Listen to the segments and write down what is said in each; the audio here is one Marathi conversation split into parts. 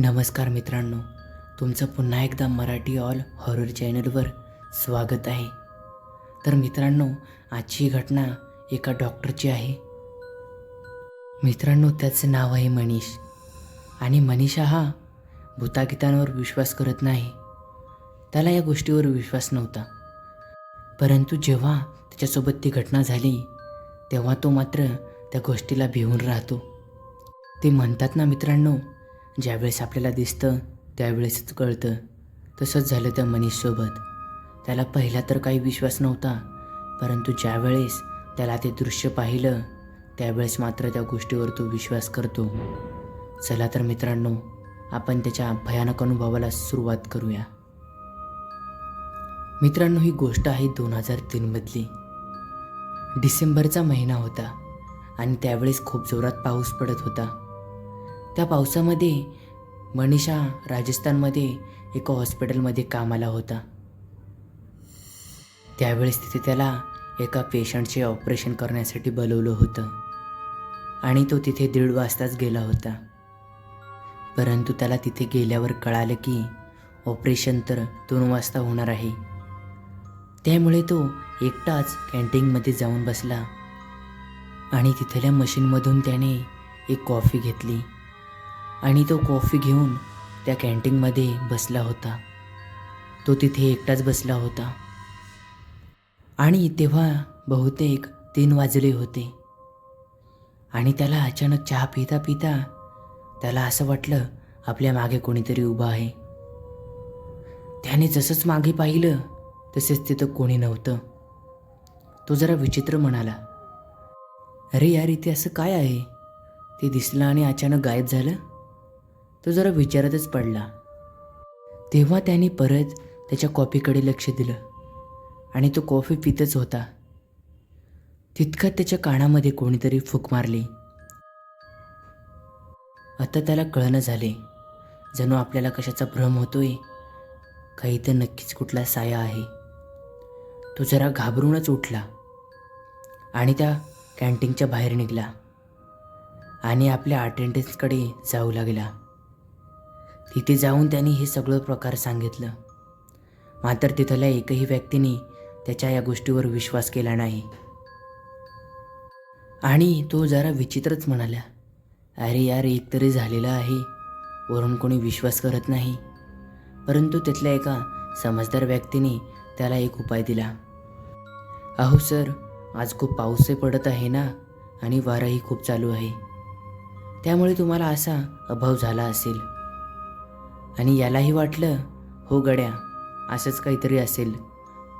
नमस्कार मित्रांनो तुमचं पुन्हा एकदा मराठी ऑल हॉरर चॅनलवर स्वागत आहे. तर मित्रांनो आजची घटना एका डॉक्टरची आहे. मित्रांनो त्याचं नाव आहे मनीष. आणि मनीषा हा भूतागीतांवर विश्वास करत नाही. त्याला या गोष्टीवर विश्वास नव्हता. परंतु जेव्हा त्याच्यासोबत ती घटना झाली तेव्हा तो मात्र त्या गोष्टीला भिवून राहतो. ते म्हणतात ना मित्रांनो ज्यावेळेस आपल्याला दिसतं त्यावेळेसच कळतं. तसंच झालं त्या मनीषसोबत. त्याला पहिला तर काही विश्वास नव्हता परंतु ज्यावेळेस त्याला ते दृश्य पाहिलं त्यावेळेस मात्र त्या गोष्टीवर तो विश्वास करतो. चला तर मित्रांनो आपण त्याच्या भयानक अनुभवाला सुरुवात करूया. मित्रांनो ही गोष्ट आहे दोन हजार तीनमधली डिसेंबरचा महिना होता आणि त्यावेळेस खूप जोरात पाऊस पडत होता. त्या पावसामध्ये मनीषा राजस्थानमध्ये एका हॉस्पिटलमध्ये कामाला होता. त्यावेळेस तिथे त्याला एका पेशंटचे ऑपरेशन करण्यासाठी बोलवलं होतं आणि तो तिथे दीड वाजताच गेला होता. परंतु त्याला तिथे गेल्यावर कळालं की ऑपरेशन तर दोन वाजता होणार आहे. त्यामुळे तो एकटाच कॅन्टीनमध्ये जाऊन बसला आणि तिथल्या मशीनमधून त्याने एक कॉफी घेतली. आणि तो कॉफी घेऊन त्या कॅन्टीनमध्ये बसला होता. तो तिथे एकटाच बसला होता. आणि तेव्हा बहुतेक तीन वाजले होते. आणि त्याला अचानक चहा पिता पिता त्याला असं वाटलं आपल्या मागे कोणीतरी उभं आहे. त्याने जसंच मागे पाहिलं तसेच तिथं कोणी नव्हतं. तो जरा विचित्र म्हणाला अरे यार इथे असं काय आहे? ते दिसलं आणि अचानक गायब झालं? तो जरा विचारातच पडला. तेव्हा त्याने परत त्याच्या कॉफीकडे लक्ष दिलं आणि तो कॉफी पितच होता. तितकं त्याच्या कानामध्ये कोणीतरी फूक मारली. आता त्याला कळणं झाले. जणू आपल्याला कशाचा भ्रम होतोय? काही तर नक्कीच कुठला साया आहे. तो जरा घाबरूनच उठला आणि त्या कॅन्टीनच्या बाहेर निघाला आणि आपल्या अटेंडन्सकडे जाऊ लागला. तिथे जाऊन त्यांनी हे सगळं प्रकार सांगितलं. मात्र तिथल्या एकही व्यक्तीने त्याच्या या गोष्टीवर विश्वास केला नाही. आणि तो जरा विचित्रच म्हणाला अरे यार एक तरी झालेला आहे. वरून कोणी विश्वास करत नाही. परंतु तिथल्या एका समजदार व्यक्तीने त्याला एक उपाय दिला. अहो सर आज खूप पाऊसही पडत आहे ना आणि वाराही खूप चालू आहे. त्यामुळे तुम्हाला असा अभाव झाला असेल. आणि यालाही वाटलं हो गड्या असंच काहीतरी असेल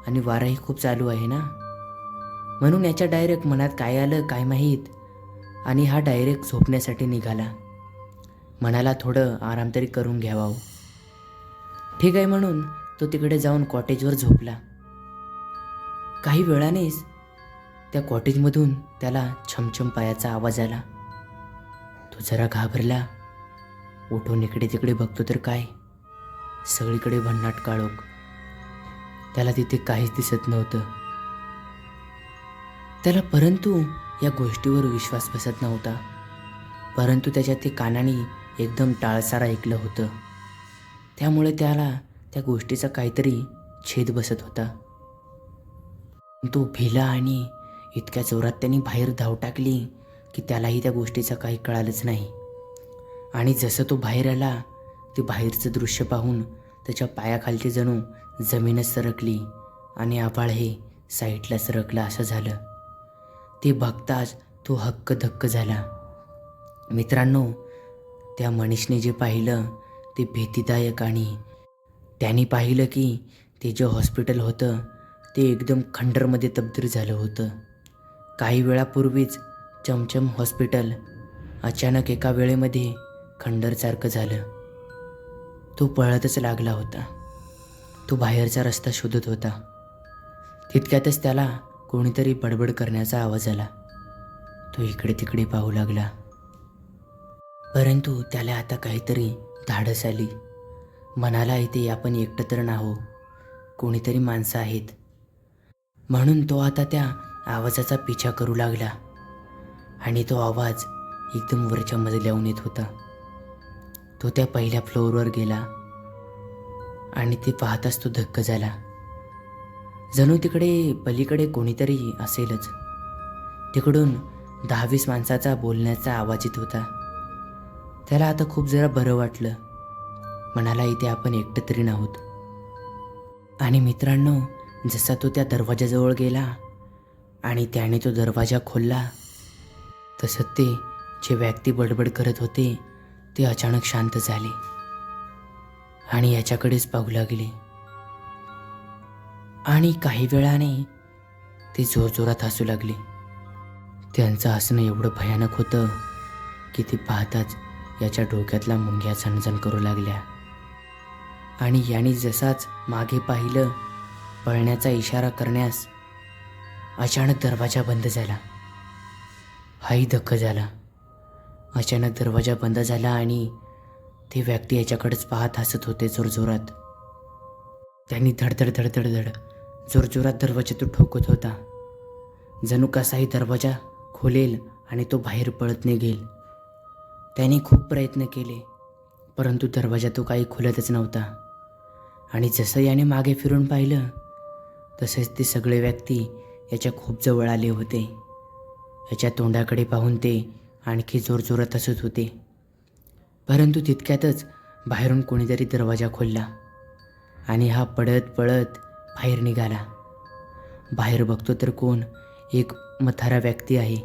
आणि वाराही खूप चालू आहे ना? म्हणून याच्या डायरेक्ट मनात काय आलं काय माहीत? आणि हा डायरेक्ट झोपण्यासाठी निघाला. मनाला थोडं आराम तरी करून घ्यावा ठीक आहे म्हणून तो तिकडे जाऊन कॉटेजवर झोपला. काही वेळानेच त्या कॉटेजमधून त्याला छमछम पायाचा आवाज आला. तो जरा घाबरला. उठून इकडे तिकडे बघतो तर काय? सगळीकडे भन्नाट काळोख. त्याला तिथे काहीच दिसत नव्हतं. त्याला परंतु या गोष्टीवर विश्वास बसत नव्हता. परंतु त्याच्या ते कानाने एकदम टाळसार ऐकलं होतं. त्यामुळे त्याला त्या गोष्टीचा काहीतरी छेद बसत होता. तो भिला आणि इतक्या जोरात त्यांनी बाहेर धाव टाकली की त्यालाही त्या गोष्टीचा काही कळालंच नाही. आणि जसं तो बाहेर आला ते बाहेरचं दृश्य पाहून त्याच्या पायाखालची जणू जमीनच सरकली आणि आभाळ हे साईडला सरकलं असं झालं. ते बघताच तो हक्क धक्क झाला. मित्रांनो त्या मनीषने जे पाहिलं ते भीतीदायक आणि त्यांनी पाहिलं की ते जे हॉस्पिटल होतं ते एकदम खंडरमध्ये तब्दील झालं होतं. काही वेळापूर्वीच चमचम हॉस्पिटल अचानक एका वेळेमध्ये खंडरसारखं झालं. तो पळतच लागला होता. तो बाहेरचा रस्ता शोधत होता. तितक्यातच त्याला कोणीतरी बडबड करण्याचा आवाज आला. तो इकडे तिकडे पाहू लागला. परंतु त्याला आता काहीतरी धाडस आली. मनाला इथे आपण एकटं तर नाहो. कोणीतरी माणसं आहेत. म्हणून तो आता त्या आवाजाचा पिछा करू लागला. आणि तो आवाज एकदम वरच्या मजल्याहून येत होता. तो त्या पहिल्या फ्लोअरवर गेला आणि ते पाहताच तो धक्क झाला. जणू तिकडे पलीकडे कोणीतरी असेलच. तिकडून दहावीस माणसाचा बोलण्याचा आवाज येत होता. त्याला आता खूप जरा बरं वाटलं. म्हणाला इथे आपण एकटं तरी आहोत आणि मित्रांनो जसा तो त्या दरवाजाजवळ गेला आणि त्याने तो दरवाजा खोलला तसं ते जे व्यक्ती बडबड करत होते ते अचानक शांत झाले आणि याच्याकडेच पाहू लागले. आणि काही वेळाने ते जोरजोरात हसू लागले. त्यांचं हसणं एवढं भयानक होतं की ते पाहताच याच्या डोक्यातला मुंग्या झणझण करू लागल्या. आणि याने जसाच मागे पाहिलं पळण्याचा इशारा करण्यास अचानक दरवाजा बंद झाला. हाही धक्क झाला. अचानक दरवाजा बंद झाला आणि ते व्यक्ती याच्याकडेच पाहत हसत होते जोरजोरात. त्यांनी धडधड धडधड धड जोरजोरात दरवाजा तो ठोकत होता. जणू कसाही दरवाजा खोलेल आणि तो बाहेर पळत निघेल. त्याने खूप प्रयत्न केले परंतु दरवाजा तो काही खुलतच नव्हता. आणि जसं याने मागे फिरून पाहिलं तसेच ते सगळे व्यक्ती याच्या खूप जवळ आले होते. याच्या तोंडाकडे पाहून ते आणखी जोरजोरात हसत होते. परंतु तितक्यातच बाहेरून कोणीतरी दरवाजा खोलला आणि हा पडत पळत बाहेर निघाला. बाहेर बघतो तर कोण एक मथारा व्यक्ती आहे.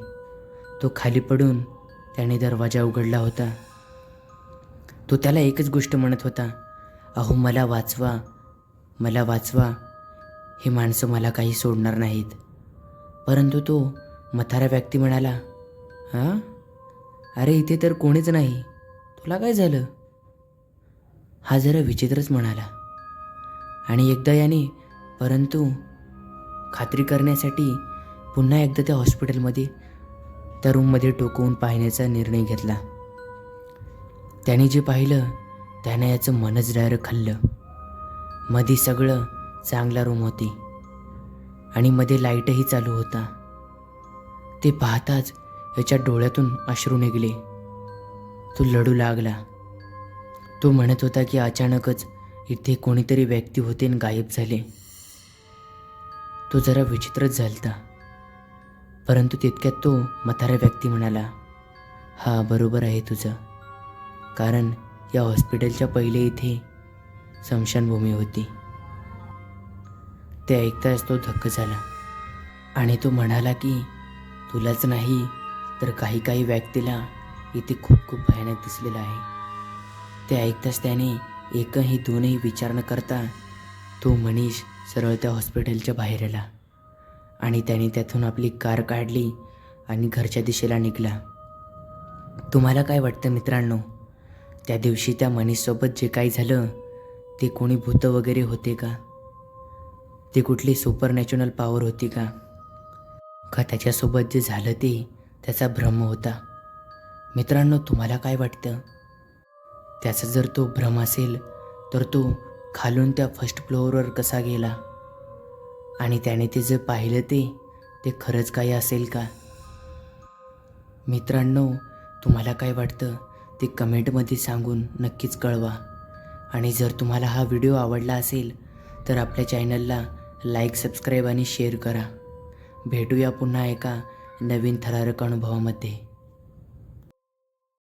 तो खाली पडून त्याने दरवाजा उघडला होता. तो त्याला एकच गोष्ट म्हणत होता अहो मला वाचवा मला वाचवा हे माणसं मला काही सोडणार नाहीत. परंतु तो मथारा व्यक्ती म्हणाला हां अरे इथे तर कोणीच नाही. तुला काय झालं? हा जरा विचित्रच म्हणाला. आणि एकदा याने परंतु खात्री करण्यासाठी पुन्हा एकदा त्या हॉस्पिटलमध्ये त्या रूममध्ये टोकवून पाहण्याचा निर्णय घेतला. त्याने जे पाहिलं त्याने याचं मनच डायरेक्ट खाल्लं. मध्ये सगळं चांगला रूम होती. आणि मध्ये लाईटही चालू होता. ते पाहताच याच्या डोळ्यातून अश्रू निघले. तो लढू लागला. तो म्हणत होता की अचानकच इथे कोणीतरी व्यक्ती होते आणि गायब झाले. तो जरा विचित्रच झालता. परंतु तितक्यात तो म्हातारा व्यक्ती म्हणाला हा बरोबर आहे तुझं. कारण या हॉस्पिटलच्या पहिले इथे स्मशानभूमी होती. ते ऐकताच तो धक्क झाला आणि तो म्हणाला की तुलाच नाही तर काही काही व्यक्तीला इथे खूप खूप भयानक दिसलेलं आहे. ते ऐकताच त्याने एकही दोनही विचार न करता तो मनीष सरळ त्या हॉस्पिटलच्या बाहेर आला आणि त्याने त्यातून आपली कार काढली आणि घरच्या दिशेला निघाला. तुम्हाला काय वाटतं मित्रांनो? त्या दिवशी त्या मनीषसोबत जे काही झालं ते कोणी भूतं वगैरे होते का? ते कुठली सुपर नॅचरल पॉवर होती का? का त्याच्यासोबत जे झालं ते त्याचा भ्रम होता. मित्रांनो तुम्हाला काय वाटतं? त्याचा जर तो भ्रम असेल तर तो खालून त्या फर्स्ट फ्लोअरवर कसा गेला? आणि त्याने ते जे पाहिलं ते ते खरंच काही असेल का? मित्रांनो तुम्हाला काय वाटतं? ते कमेंटमध्ये सांगून नक्कीच कळवा. आणि जर तुम्हाला हा व्हिडिओ आवडला असेल तर आपल्या चॅनलला लाईक सबस्क्राईब आणि शेअर करा. भेटूया पुन्हा एका नवीन थरारक अनुभवामध्ये.